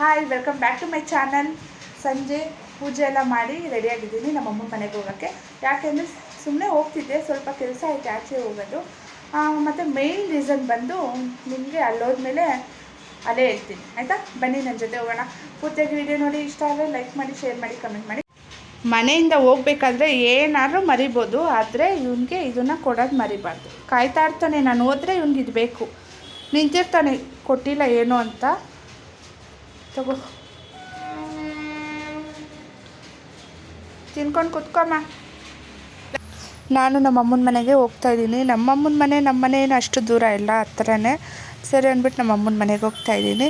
Hi welcome back to my channel ಸಂಜೆ ಪೂಜೆ ಎಲ್ಲ ಮಾಡಿ ರೆಡಿಯಾಗಿದ್ದೀನಿ ನಮ್ಮ ಅಮ್ಮ ಮನೆಗೆ ಹೋಗೋಕ್ಕೆ. ಯಾಕೆಂದರೆ ಸುಮ್ಮನೆ ಹೋಗ್ತಿದ್ದೆ, ಸ್ವಲ್ಪ ಕೆಲಸ ಆಯಿತು ಆಚೆ ಹೋಗೋದು. ಮತ್ತು ಮೇಯ್ನ್ ರೀಸನ್ ಬಂದು ನಿಮಗೆ ಅಲ್ಲೋದ್ಮೇಲೆ ಅಲ್ಲೇ ಹೇಳ್ತೀನಿ ಆಯಿತಾ? ಬನ್ನಿ ನನ್ನ ಜೊತೆ ಹೋಗೋಣ. ಪೂರ್ತಿಯಾಗಿ ವಿಡಿಯೋ ನೋಡಿ, ಇಷ್ಟ ಆದರೆ ಲೈಕ್ ಮಾಡಿ ಶೇರ್ ಮಾಡಿ ಕಮೆಂಟ್ ಮಾಡಿ. ಮನೆಯಿಂದ ಹೋಗ್ಬೇಕಾದ್ರೆ ಏನಾದರೂ ಮರಿಬೋದು, ಆದರೆ ಇವನಿಗೆ ಇದನ್ನು ಕೊಡೋದು ಮರಿಬಾರ್ದು. ಕಾಯ್ತಾ ಇರ್ತಾನೆ, ನಾನು ಹೋದರೆ ಇವ್ನಿಗೆ ಇದು ಬೇಕು. ನಿಂತಿರ್ತಾನೆ, ಕೊಟ್ಟಿಲ್ಲ ಏನು ಅಂತ. ತಗೋ. ತಿನ್ಕೊಂಡು ಕುತ್ಕೊಮ್ಮ. ನಾನು ನಮ್ಮ ಅಮ್ಮನ ಮನೆಗೆ ಹೋಗ್ತಾ ಇದ್ದೀನಿ. ನಮ್ಮ ಅಮ್ಮನ ಮನೆ, ನಮ್ಮ ಮನೆ ಏನು ಅಷ್ಟು ದೂರ ಇಲ್ಲ, ಹತ್ರನೇ. ಸರಿ ಅಂದ್ಬಿಟ್ಟು ನಮ್ಮ ಅಮ್ಮನ ಮನೆಗೆ ಹೋಗ್ತಾ ಇದ್ದೀನಿ.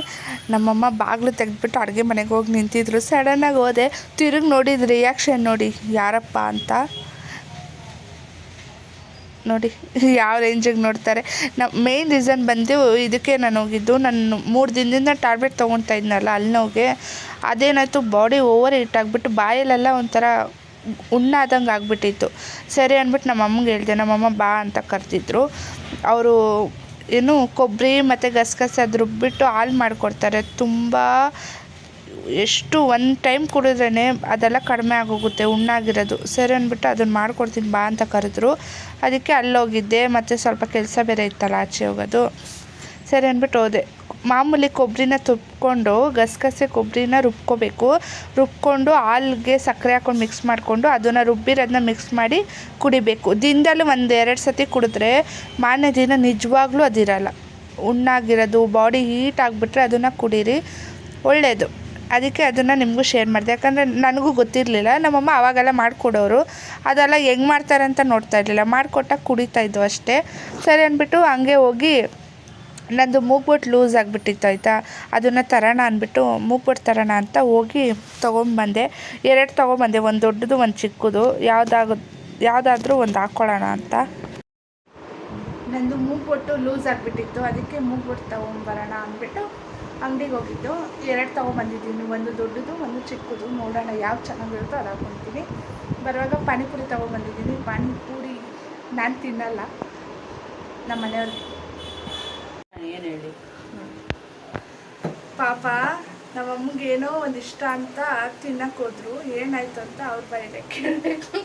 ನಮ್ಮಮ್ಮ ಬಾಗಿಲು ತೆಗೆದ್ಬಿಟ್ಟು ಅಡುಗೆ ಮನೆಗೆ ಹೋಗಿ ನಿಂತಿದ್ರು. ಸಡನ್ನಾಗಿ ಹೋದೆ. ತಿರುಗಿ ನೋಡಿದ ರಿಯಾಕ್ಷನ್ ನೋಡಿ, ಯಾರಪ್ಪ ಅಂತ. ನೋಡಿ, ಯಾವ ರೇಂಜಿಗೆ ನೋಡ್ತಾರೆ. ನಮ್ಮ ಮೇಯ್ನ್ ರೀಸನ್ ಬಂದು ಇದಕ್ಕೆ ನಾನು ಹೋಗಿದ್ದು, ನಾನು ಮೂರು ದಿನದಿಂದ ಟ್ಯಾಬ್ಲೆಟ್ ತೊಗೊತಾ ಇದ್ನಲ್ಲ ಅಲ್ಲಿ ಅದೇನಾಯಿತು ಬಾಡಿ ಓವರ್ ಹೀಟ್ ಆಗಿಬಿಟ್ಟು ಬಾಯಲ್ಲೆಲ್ಲ ಒಂಥರ ಉಣ್ಣಾದಂಗೆ ಆಗಿಬಿಟ್ಟಿತ್ತು. ಸರಿ ಅಂದ್ಬಿಟ್ಟು ನಮ್ಮ ಅಮ್ಮಂಗೆ ಹೇಳಿದೆ ನಮ್ಮಮ್ಮ ಬಾ ಅಂತ ಕರೆದಿದ್ರು. ಅವರು ಏನು ಕೊಬ್ಬರಿ ಮತ್ತು ಗಸಗಸೆ ಅದು ರುಬ್ಬಿಟ್ಟು ಹಾಲು ಮಾಡಿಕೊಡ್ತಾರೆ. ತುಂಬ ಎಷ್ಟು ಒಂದು ಟೈಮ್ ಕುಡಿದ್ರೇ ಅದೆಲ್ಲ ಕಡಿಮೆ ಆಗೋಗುತ್ತೆ, ಉಣ್ಣಾಗಿರೋದು. ಸರಿ ಅಂದ್ಬಿಟ್ಟು ಅದನ್ನು ಮಾಡ್ಕೊಡ್ತೀನಿ, ಬಾ ಅಂತ ಕರೆದ್ರು. ಅದಕ್ಕೆ ಅಲ್ಲೋಗಿದ್ದೆ, ಮತ್ತು ಸ್ವಲ್ಪ ಕೆಲಸ ಬೇರೆ ಇತ್ತಲ್ಲ ಆಚೆ ಹೋಗೋದು. ಸರಿ ಅಂದ್ಬಿಟ್ಟು ಹೋದೆ. ಮಾಮೂಲಿ ಕೊಬ್ಬರಿನ ತುಪ್ಕೊಂಡು, ಗಸಗಸೆ ಕೊಬ್ಬರಿನ ರುಬ್ಕೋಬೇಕು. ರುಬ್ಕೊಂಡು ಹಾಲ್ಗೆ ಸಕ್ಕರೆ ಹಾಕ್ಕೊಂಡು ಮಿಕ್ಸ್ ಮಾಡಿಕೊಂಡು ಅದನ್ನು ರುಬ್ಬಿರೋದನ್ನ ಮಿಕ್ಸ್ ಮಾಡಿ ಕುಡಿಬೇಕು. ದಿನದಲ್ಲಿ ಒಂದು ಎರಡು ಸತಿ ಕುಡಿದ್ರೆ ಮಾನ್ಯ ದಿನ ನಿಜವಾಗ್ಲೂ ಅದಿರಲ್ಲ. ಉಣ್ಣಾಗಿರೋದು ಬಾಡಿ ಹೀಟ್ ಆಗಿಬಿಟ್ರೆ ಅದನ್ನು ಕುಡೀರಿ. ಒಳ್ಳೆಯದು ಅದಕ್ಕೆ ಅದನ್ನು ನಿಮಗೂ ಶೇರ್ ಮಾಡಿದೆ. ಯಾಕಂದರೆ ನನಗೂ ಗೊತ್ತಿರಲಿಲ್ಲ. ನಮ್ಮಮ್ಮ ಆವಾಗೆಲ್ಲ ಮಾಡಿಕೊಡೋರು. ಅದೆಲ್ಲ ಹೆಂಗೆ ಮಾಡ್ತಾರೆ ಅಂತ ನೋಡ್ತಾ ಇರಲಿಲ್ಲ. ಮಾಡಿಕೊಟ್ಟಾಗ ಕುಡಿತಾ ಇದ್ದವು ಅಷ್ಟೇ. ಸರಿ ಅಂದ್ಬಿಟ್ಟು ಹಂಗೆ ಹೋಗಿ ನಂದು ಮೂಗ್ಬೊಟ್ಟು ಲೂಸ್ ಆಗಿಬಿಟ್ಟಿತ್ತು ಆಯಿತಾ? ಅದನ್ನು ತರೋಣ ಅಂದ್ಬಿಟ್ಟು ಮೂಗ್ಬೊಟ್ಟು ತರೋಣ ಅಂತ ಹೋಗಿ ತೊಗೊಂಬಂದೆ. ಎರಡು ತೊಗೊಂಬಂದೆ. ಒಂದು ದೊಡ್ಡದು, ಒಂದು ಚಿಕ್ಕದು. ಯಾವುದಾಗ, ಯಾವುದಾದ್ರೂ ಒಂದು ಹಾಕ್ಕೊಳ್ಳೋಣ ಅಂತ. ನಂದು ಮೂಗ್ಬೊಟ್ಟು ಲೂಸ್ ಆಗಿಬಿಟ್ಟಿತ್ತು. ಅದಕ್ಕೆ ಮೂಗ್ಬೊಟ್ಟು ತೊಗೊಂಬರೋಣ ಅಂದ್ಬಿಟ್ಟು ಅಂಗಡಿಗೆ ಹೋಗಿದ್ದು ಎರಡು ತೊಗೊಂಬಂದಿದ್ದೀನಿ ಒಂದು ದೊಡ್ಡದು ಒಂದು ಚಿಕ್ಕದು. ನೋಡೋಣ ಯಾವ್ದು ಚೆನ್ನಾಗಿರುತ್ತೋ ಅದು ಹಾಕ್ಕೊತೀನಿ ಬರುವಾಗ ಪಾನಿಪುರಿ ತೊಗೊಂಬಂದಿದ್ದೀನಿ ಪಾನಿಪುರಿ ನಾನು ತಿನ್ನಲ್ಲ. ನಮ್ಮ ಮನೆಯವ್ರಿಗೆ. ಏನು ಹೇಳಿ? ಪಾಪ ನಮ್ಮಮ್ಮಗೆ ಏನೋ ಒಂದು ಇಷ್ಟ ಅಂತ ತಿನ್ನಕ್ಕೆ ಹೋದ್ರು. ಏನಾಯ್ತು ಅಂತ ಅವ್ರ ಬಾಯಿಲೆ ಕೇಳಬೇಕು.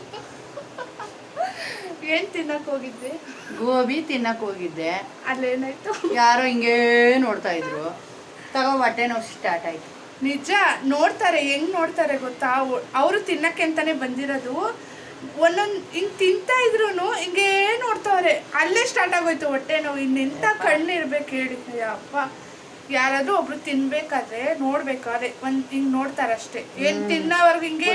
ಏನು ತಿನ್ನಕ್ಕೆ ಹೋಗಿದ್ದೆ? ಗೋಬಿ ತಿನ್ನಕ್ ಹೋಗಿದ್ದೆ. ಅಲ್ಲೇನಾಯ್ತು? ಯಾರೋ ಹಿಂಗೇ ನೋಡ್ತಾ ಇದ್ರು. ತಗೋ ಹೊಟ್ಟೆ ನೋವು ಸ್ಟಾರ್ಟ್ ಆಯ್ತು. ನಿಜ ನೋಡ್ತಾರೆ ಹೆಂಗ್ ನೋಡ್ತಾರೆ ಗೊತ್ತಾ? ಅವರು ತಿನ್ನಕ್ಕೆ ಅಂತಾನೆ ಬಂದಿರೋದು. ಒಂದೊಂದು ಹಿಂಗೆ ತಿಂತಾ ಇದ್ರು ಹಿಂಗೇ ನೋಡ್ತಾವ್ರೆ. ಅಲ್ಲೇ ಸ್ಟಾರ್ಟ್ ಆಗೋಯ್ತು ಹೊಟ್ಟೆ ನೋವು. ಇನ್ನೆಂಥ ಕಣ್ಣು ಇರ್ಬೇಕು ಹೇಳಿ. ಅಪ್ಪ ಯಾರಾದ್ರೂ ಒಬ್ರು ತಿನ್ಬೇಕಾದ್ರೆ ನೋಡ್ಬೇಕಾದ್ರೆ ಒಂದ್ ಹಿಂಗ್ ನೋಡ್ತಾರಷ್ಟೇ. ಏನ್ ತಿನ್ನೋವರ್ಗು ಹಿಂಗೆ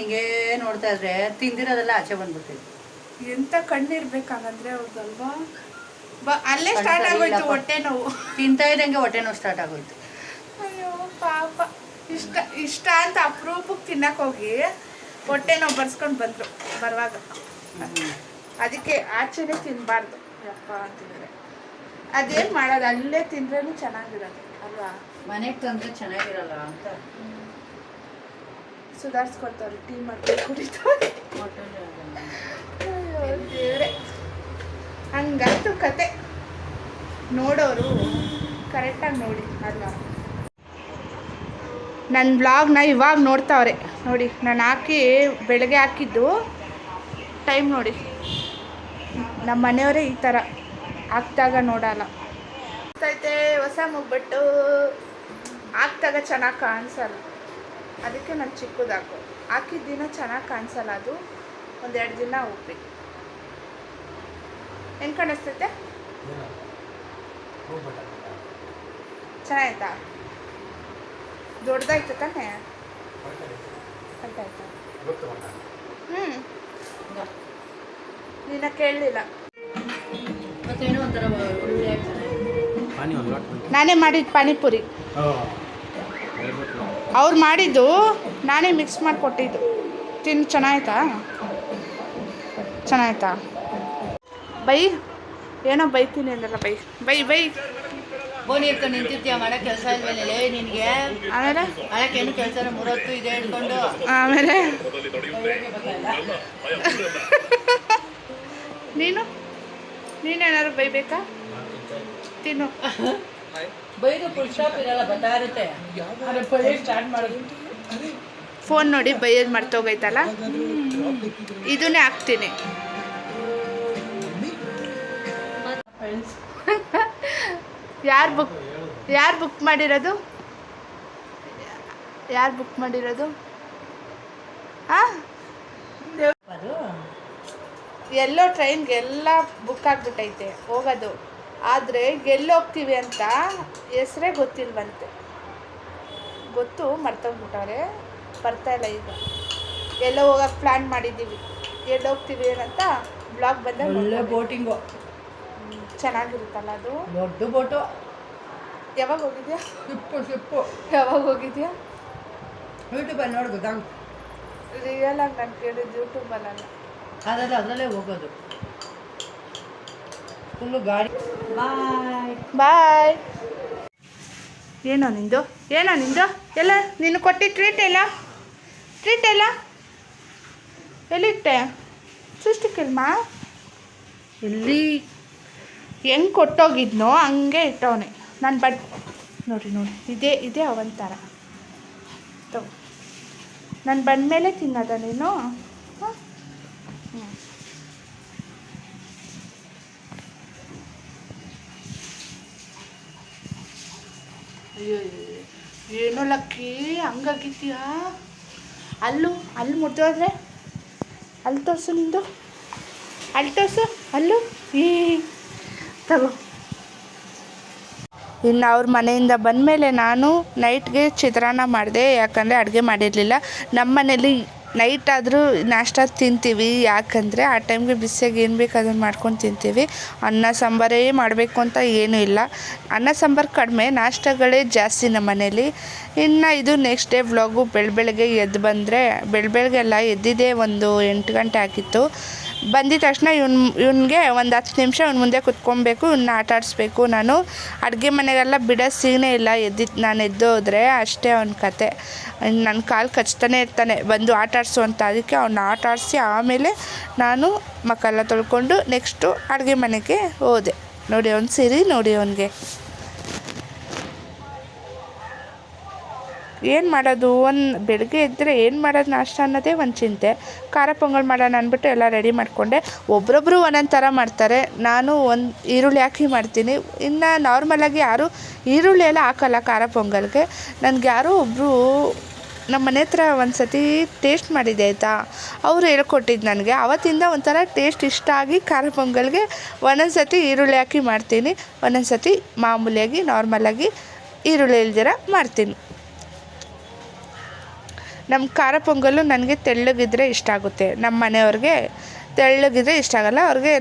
ಹಿಂಗೆ ನೋಡ್ತಾ ಇದ್ರೆ ತಿಂದಿರೋದೆಲ್ಲ ಆಚೆ ಬಂದ್ಬಿಟ್ಟಿದ್ವಿ ಎಂತ ಕಣ್ಣಿರ್ಬೇಕಾಗಂದ್ರೆ ಅವ್ರದಲ್ವಾ? ಬ ಅಲ್ಲೇ ಸ್ಟಾರ್ಟ್ ಆಗೋಯ್ತು ಹೊಟ್ಟೆ ನೋವು. ತಿಂತಾ ಇದ್ದಂಗೆ ಹೊಟ್ಟೆ ನೋವು ಸ್ಟಾರ್ಟ್ ಆಗೋಯ್ತು. ಅಯ್ಯೋ ಪಾಪ. ಇಷ್ಟ ಇಷ್ಟ ಅಂತ ಅಪರೂಪಕ್ಕೆ ತಿನ್ನಕ್ಕೆ ಹೋಗಿ ಹೊಟ್ಟೆ ನೋವು ಬರ್ಸ್ಕೊಂಡು ಬಂದರು ಬರುವಾಗ. ಅದಕ್ಕೆ ಆಚೆನೇ ತಿನ್ನಬಾರ್ದು ಯಪ್ಪ ಅಂತಿದ್ದಾರೆ. ಅದೇನು ಮಾಡೋದು? ಅಲ್ಲೇ ತಿಂದ್ರೂ ಚೆನ್ನಾಗಿರೋದು ಅಲ್ವಾ? ಮನೆಗೆ ತಂದ್ರೆ ಚೆನ್ನಾಗಿರಲ್ಲ ಅಂತ. ಸುಧಾರಿಸ್ಕೊಳ್ತಾವ್ರಿ ಟೀ ಮಾಡ್ಕೊಂಡು ಕುಡಿತಾರೆ. ಅಯ್ಯೋ ದೇವ್ರೆ. ಕತೆ ನೋಡೋರು ಕರೆಕ್ಟಾಗಿ ನೋಡಿ, ಅಲ್ವಾ? ನನ್ನ ಬ್ಲಾಗ್ನ ಇವಾಗ ನೋಡ್ತಾವ್ರೆ. ನೋಡಿ, ನಾನು ಹಾಕಿ ಬೆಳಗ್ಗೆ ಹಾಕಿದ್ದು ಟೈಮ್ ನೋಡಿ. ನಮ್ಮ ಮನೆಯವರೇ ಈ ಥರ ಹಾಕ್ದಾಗ ನೋಡಲ್ಲ. ಆಗ್ತೈತೆ ಹೊಸ ಮುಗ್ಬಿಟ್ಟು ಹಾಕ್ದಾಗ ಚೆನ್ನಾಗಿ ಕಾಣಿಸಲ್ಲ. ಅದಕ್ಕೆ ನಾನು ಚಿಕ್ಕದಾಕು. ಹಾಕಿದ್ದಿನ ಹಾಕಿದ ದಿನ ಚೆನ್ನಾಗಿ ಕಾಣಿಸಲ್ಲ ಅದು. ಒಂದೆರಡು ದಿನ ಹೋಗ್ಬೇಕು ಹೆಂಗೆ ಕಾಣಿಸ್ತೈತೆ ಚೆನ್ನಾಯ್ತಾ ದೊಡ್ಡದಾಯ್ತು ತಾನೆ? ಹ್ಞೂ ನಿನ್ನ ಕೇಳಲಿಲ್ಲ. ನಾನೇ ಮಾಡಿದ್ದು ಪಾನಿಪುರಿ. ಅವ್ರು ಮಾಡಿದ್ದು ನಾನೇ ಮಿಕ್ಸ್ ಮಾಡಿಕೊಟ್ಟಿದ್ದು. ತಿಂದು ಚೆನ್ನಾಯ್ತಾ ಚೆನ್ನಾಯ್ತಾ ಬೈ ಏನೋ ಬೈತೀನಿ ಅಂದಲ್ಲ ಬೈ. ಬೈ ಬೈ. ಬೋನಿ ಇಟ್ಕೊಂಡು ನಿಂತಿರ್ತೀಯ ಮಾಡೋ ಕೆಲಸ ಇಲ್ವೇನೆ? ನಿನಗೆ? ಆಮೇಲೆ? ಏನು ಕೆಲಸ ಮೂರೊತ್ತು ಇದೆ ಹಿಡ್ಕೊಂಡು ಆಮೇಲೆ? ನೀನು? ನೀನೇನಾದ್ರು ಬೈಬೇಕಾ? ತಿನ್ನು. ಬೈದು ಫುಲ್ ಸ್ಟಾಪ್ ಇರಲ್ಲ ಬರ್ತಾ ಇರುತ್ತೆ ಸ್ಟಾರ್ಟ್ ಮಾಡೋದು. ಫೋನ್ ನೋಡಿ ಬೈಯೋದು ಮರ್ತೋಗೈತಲ್ಲ? ಇದನ್ನೇ ಹಾಕ್ತೀನಿ. ಫ್ರೆಂಡ್ಸ್ ಯಾರು ಬುಕ್ ಯಾರು ಬುಕ್ ಮಾಡಿರೋದು? ಯಾರು ಬುಕ್ ಮಾಡಿರೋದು? ಹಾಂ? ಎಲ್ಲೋ ಟ್ರೈನ್ಗೆ ಎಲ್ಲ ಬುಕ್ ಆಗಿಬಿಟ್ಟೈತೆ, ಹೋಗೋದು. ಆದರೆ ಹೋಗ್ತೀವಿ ಅಂತ ಹೆಸರೇ ಗೊತ್ತಿಲ್ವಂತೆ. ಗೊತ್ತು, ಮರ್ತೋಗ್ಬಿಟ್ಟವ್ರೆ. ಇಲ್ಲ ಈಗ. ಎಲ್ಲೋ ಹೋಗೋಕೆ ಪ್ಲ್ಯಾನ್ ಮಾಡಿದ್ದೀವಿ. ಎಲ್ಲೋಗ್ತೀವಿ ಏನಂತ ಬ್ಲಾಗ್ ಬಂದಾಗ ಒಳ್ಳೆ. ಬೋಟಿಂಗು ಚೆನ್ನಾಗಿರುತ್ತಲ್ಲ ಅದು? ದೊಡ್ಡ ಬೋಟು ಯಾವಾಗ ಹೋಗಿದ್ಯಾ? Ship ship. ಯಾವಾಗ ಹೋಗಿದ್ಯಾ? ಯೂಟ್ಯೂಬಲ್ಲಿ ನೋಡಿ ಗೊತ್ತಾಗುತ್ತೆ ರಿಯಲ್ ಆಗಿ ನಾನು ಕೇಳಿದ್ದು ಯೂಟ್ಯೂಬಲ್ಲಲ್ಲ ಅದರಲ್ಲಿ ಅದರಲ್ಲೇ ಹೋಗೋದು. ಫುಲ್ಲು ಗಾಡಿ. ಬಾಯ್ ಬಾಯ್ ಏನೋ ನಿಂದು? ಏನೋ ನಿಂದು? ಎಲ್ಲ ನೀನು ಕೊಟ್ಟಿ ಟ್ರೀಟ್ ಎಲ್ಲ? ಟ್ರೀಟ್ ಎಲ್ಲ? ಎಲ್ಲಿಟ್ಟೆ? ಸೃಷ್ಟಿಕಿಲ್ಮ? ಎಲ್ಲಿ? ಹೆಂಗೆ ಕೊಟ್ಟೋಗಿದ್ನೋ ಹಂಗೆ ಇಟ್ಟವನೆ. ನಾನು ಬಟ್ ನೋಡಿ ನೋಡಿ ಇದೇ ಇದೇ ಅವಂತಾರ ತಗೋ ನಾನು ಬಂದಮೇಲೆ ತಿನ್ನೋದ ನೀನು? ಅಯ್ಯೋ ಏನೋ ಲಕ್ಕಿ, ಹಂಗಾಗಿದ್ದೀಯಾ? ಅಲ್ಲು, ಅಲ್ಲಿ ಮುಟ್ಟೋದ್ರೆ ಅಲ್ಲಿ ತೋರಿಸು ನಿಂದು. ಅಲ್ಲಿ ತೋರಿಸು, ಅಲ್ಲು? ಈ ತಗೋ. ಇನ್ನು ಅವ್ರ ಮನೆಯಿಂದ ಬಂದಮೇಲೆ ನಾನು ನೈಟ್ಗೆ ಚಿತ್ರಾನ್ನ ಮಾಡಿದೆ, ಯಾಕಂದರೆ ಅಡುಗೆ ಮಾಡಿರಲಿಲ್ಲ. ನಮ್ಮ ಮನೇಲಿ ನೈಟ್ ಆದರೂ ನಾಷ್ಟ ತಿಂತೀವಿ, ಯಾಕಂದರೆ ಆ ಟೈಮ್ಗೆ ಬಿಸಿಯಾಗಿ ಏನು ಬೇಕು ಅದನ್ನು ಮಾಡ್ಕೊಂಡು ತಿಂತೀವಿ. ಅನ್ನ, ಸಾಂಬಾರೇ ಮಾಡಬೇಕು ಅಂತ ಏನೂ ಇಲ್ಲ. ಅನ್ನ, ಸಾಂಬಾರು ಕಡಿಮೆ, ನಾಷ್ಟಗಳೇ ಜಾಸ್ತಿ ನಮ್ಮ ಮನೇಲಿ. ಇನ್ನು ಇದು ನೆಕ್ಸ್ಟ್ ಡೇ ವ್ಲಾಗು ಬೆಳ ಬೆಳಗ್ಗೆ ಎದ್ದು ಬಂದರೆ ಬೆಳ ಬೆಳಗ್ಗೆಲ್ಲ ಎದ್ದಿದ್ದೇ ಒಂದು ಎಂಟು ಗಂಟೆ ಆಗಿತ್ತು. ಬಂದಿದ ತಕ್ಷಣ ಇವ್ನ ಇವ್ನಿಗೆ ಒಂದು ಹತ್ತು ನಿಮಿಷ ಇವ್ನ ಮುಂದೆ ಕುತ್ಕೊಬೇಕು, ಇವ್ನ ಆಟ ಆಡಿಸ್ಬೇಕು. ನಾನು ಅಡುಗೆ ಮನೆಗೆಲ್ಲ ಬಿಡೋ ಸೀನೇ ಇಲ್ಲ ಎದ್ದಿದ್ದು ನಾನು ಎದ್ದು ಹೋದ್ರೆ ಅಷ್ಟೇ ಅವನ ಕತೆ. ನನ್ನ ಕಾಲು ಕಚ್ತಾನೆ ಇರ್ತಾನೆ, ಬಂದು ಆಟ ಆಡಿಸು ಅಂತ. ಅದಕ್ಕೆ ಅವ್ನ ಆಟ ಆಡಿಸಿ ಆಮೇಲೆ ನಾನು ಮಕ್ಕಳೆಲ್ಲ ತೊಳ್ಕೊಂಡು ನೆಕ್ಸ್ಟು ಅಡುಗೆ ಮನೆಗೆ ಹೋದೆ. ನೋಡಿ ಅವ್ನು ಸಿರಿ, ನೋಡಿ ಅವನಿಗೆ. ಏನು ಮಾಡೋದು? ಒಂದು ಬೆಳಗ್ಗೆ ಎದ್ದರೆ ಏನು ಮಾಡೋದು ನಾಷ್ಟ ಅನ್ನೋದೇ ಒಂದು ಚಿಂತೆ. ಖಾರ ಪೊಂಗಲ್ ಮಾಡೋಣ ಅಂದ್ಬಿಟ್ಟು ಎಲ್ಲ ರೆಡಿ ಮಾಡಿಕೊಂಡೆ. ಒಬ್ಬೊಬ್ಬರು ಒಂದೊಂದು ಥರ ಮಾಡ್ತಾರೆ. ನಾನು ಒಂದು ಈರುಳ್ಳಿ ಹಾಕಿ ಮಾಡ್ತೀನಿ. ಇನ್ನು ನಾರ್ಮಲಾಗಿ ಯಾರು ಈರುಳ್ಳಿ ಎಲ್ಲ ಹಾಕಲ್ಲ ಖಾರ ಪೊಂಗಲ್ಗೆ. ನನಗೆ ಯಾರೋ ಒಬ್ಬರು ನಮ್ಮ ಮನೆ ಹತ್ರ ಒಂದು ಸತಿ ಟೇಸ್ಟ್ ಮಾಡಿದೆ ಆಯಿತಾ? ಅವರು ಹೇಳ್ಕೊಟ್ಟಿದ್ದು ನನಗೆ. ಆವತ್ತಿಂದ ಒಂಥರ ಟೇಸ್ಟ್ ಇಷ್ಟ ಆಗಿ ಖಾರ ಪೊಂಗಲ್ಗೆ ಒಂದೊಂದು ಸತಿ ಈರುಳ್ಳಿ ಹಾಕಿ ಮಾಡ್ತೀನಿ. ಒಂದೊಂದು ಸತಿ ಮಾಮೂಲಿಯಾಗಿ ನಾರ್ಮಲಾಗಿ ಈರುಳ್ಳಿ ಇಲ್ದಿರ ಮಾಡ್ತೀನಿ. ನಮ್ಮ ಖಾರ ಪೊಂಗಲ್ಲು ನನಗೆ ತೆಳ್ಳಗಿದ್ರೆ ಇಷ್ಟ ಆಗುತ್ತೆ. ನಮ್ಮ ಮನೆಯವ್ರಿಗೆ ತೆಳ್ಳಗಿದ್ರೆ ಇಷ್ಟ ಆಗಲ್ಲ, ಅವ್ರಿಗೆ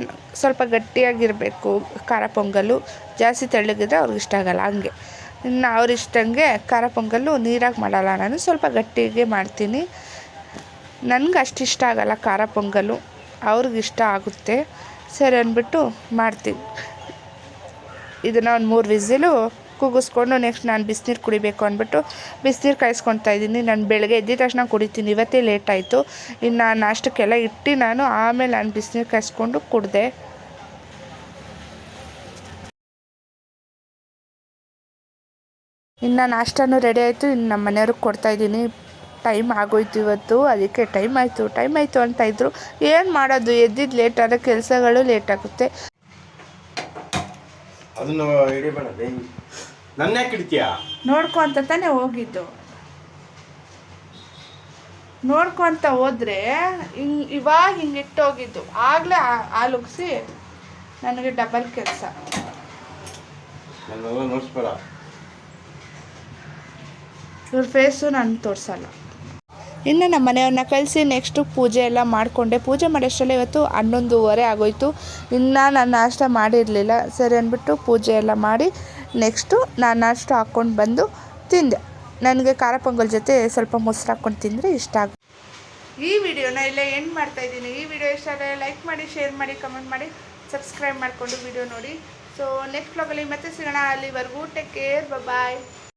ಸ್ವಲ್ಪ ಗಟ್ಟಿಯಾಗಿರಬೇಕು ಖಾರ ಪೊಂಗಲ್ಲು. ಜಾಸ್ತಿ ತೆಳ್ಳಗಿದ್ರೆ ಅವ್ರಿಗೆ ಇಷ್ಟ ಆಗಲ್ಲ, ಹಂಗೆ. ಇನ್ನು ಅವ್ರಿಷ್ಟಂಗೆ ಖಾರ ಪೊಂಗಲ್ಲು ನೀರಾಗಿ ಮಾಡಲ್ಲ, ನಾನು ಸ್ವಲ್ಪ ಗಟ್ಟಿಗೆ ಮಾಡ್ತೀನಿ. ನನಗೆ ಅಷ್ಟು ಇಷ್ಟ ಆಗಲ್ಲ ಖಾರ ಪೊಂಗಲ್ಲು, ಅವ್ರಿಗೆ ಇಷ್ಟ ಆಗುತ್ತೆ. ಸರಿ ಅಂದ್ಬಿಟ್ಟು ಮಾಡ್ತೀನಿ ಇದನ್ನು ಒಂದು ಮೂರು ವಿಸಿಲು ಕೂಗಿಸ್ಕೊಂಡು ನೆಕ್ಸ್ಟ್ ನಾನು ಬಿಸಿನೀರು ಕುಡಿಬೇಕು ಅಂದ್ಬಿಟ್ಟು ಬಿಸಿನೀರು ಕಾಯಿಸ್ಕೊತಾ ಇದ್ದೀನಿ. ನಾನು ಬೆಳಗ್ಗೆ ಎದ್ದಿದ ತಕ್ಷಣ ಕುಡಿತೀನಿ. ಇವತ್ತೇ ಲೇಟ್ ಆಯಿತು. ಇನ್ನು ನಾಷ್ಟಕ್ಕೆಲ್ಲ ಇಟ್ಟು ನಾನು ಆಮೇಲೆ ನಾನು ಬಿಸಿನೀರು ಕಾಯಿಸ್ಕೊಂಡು ಕುಡಿದೆ. ಇನ್ನು ನಾಷ್ಟನೂ ರೆಡಿ ಆಯಿತು. ಇನ್ನು ನಮ್ಮ ಮನೆಯವ್ರಿಗೆ ಕೊಡ್ತಾಯಿದ್ದೀನಿ ಟೈಮ್ ಆಗೋಯ್ತು ಇವತ್ತು. ಅದಕ್ಕೆ ಟೈಮ್ ಆಯಿತು. ಟೈಮ್ ಆಯಿತು ಅಂತ ಇದ್ದರು ಏನು ಮಾಡೋದು? ಎದ್ದಿದ್ದು ಲೇಟ್ ಆದರೆ ಕೆಲಸಗಳು ಲೇಟ್ ಆಗುತ್ತೆ. ನನ್ನ ಯಾಕೆ ಹಿಡಿತೀಯಾ ನೋಡ್ಕೊ ಅಂತ ತಾನೇ ಹೋಗಿದ್ದು. ನೋಡ್ಕೊ ಅಂತ ಹೋದ್ರೆ ಹಿಂಗ್ ಇವಾಗ ಹಿಂಗೆ ಇಟ್ಟೋಗಿದ್ದು. ಆಗ್ಲೇ ಆಲುಗ್ಸಿ ನನಗೆ ಡಬಲ್ ಕೆಲಸ. ನೋಡ್ಸ್ಬೇಡ. ಇವ್ರ ಫೇಸು ನಾನು ತೋರಿಸಲ್ಲ. ಇನ್ನು ನಮ್ಮ ಮನೆಯವ್ರನ್ನ ಕಳಿಸಿ ನೆಕ್ಸ್ಟು ಪೂಜೆ ಎಲ್ಲ ಮಾಡಿಕೊಂಡೆ. ಪೂಜೆ ಮಾಡೋಷ್ಟರಲ್ಲಿ ಇವತ್ತು ಹನ್ನೊಂದುವರೆ ಆಗೋಯ್ತು. ಇನ್ನು ನಾನು ನಾಷ್ಟ ಮಾಡಿರಲಿಲ್ಲ. ಸರಿ ಅಂದ್ಬಿಟ್ಟು ಪೂಜೆ ಎಲ್ಲ ಮಾಡಿ ನೆಕ್ಸ್ಟು ನಾನು ಅಷ್ಟು ಹಾಕ್ಕೊಂಡು ಬಂದು ತಿಂದೆ. ನನಗೆ ಖಾರ ಪೊಂಗಲ್ ಜೊತೆ ಸ್ವಲ್ಪ ಮೊಸರು ಹಾಕ್ಕೊಂಡು ತಿಂದರೆ ಇಷ್ಟ ಆಗುತ್ತೆ ಈ ವಿಡಿಯೋನ ಇಲ್ಲೇ ಎಂಡ್ ಮಾಡ್ತಾ ಇದ್ದೀನಿ. ಈ ವಿಡಿಯೋ ಇಷ್ಟ ಆದರೆ ಲೈಕ್ ಮಾಡಿ, ಶೇರ್ ಮಾಡಿ, ಕಮೆಂಟ್ ಮಾಡಿ, ಸಬ್ಸ್ಕ್ರೈಬ್ ಮಾಡಿಕೊಂಡು ವಿಡಿಯೋ ನೋಡಿ. ಸೊ ನೆಕ್ಸ್ಟ್ ಬ್ಲಾಗಲ್ಲಿ ಮತ್ತೆ ಸಿಗೋಣ. ಅಲ್ಲಿವರೆಗೂ ಟೇಕ್ ಕೇರ್ ಬಾಯ್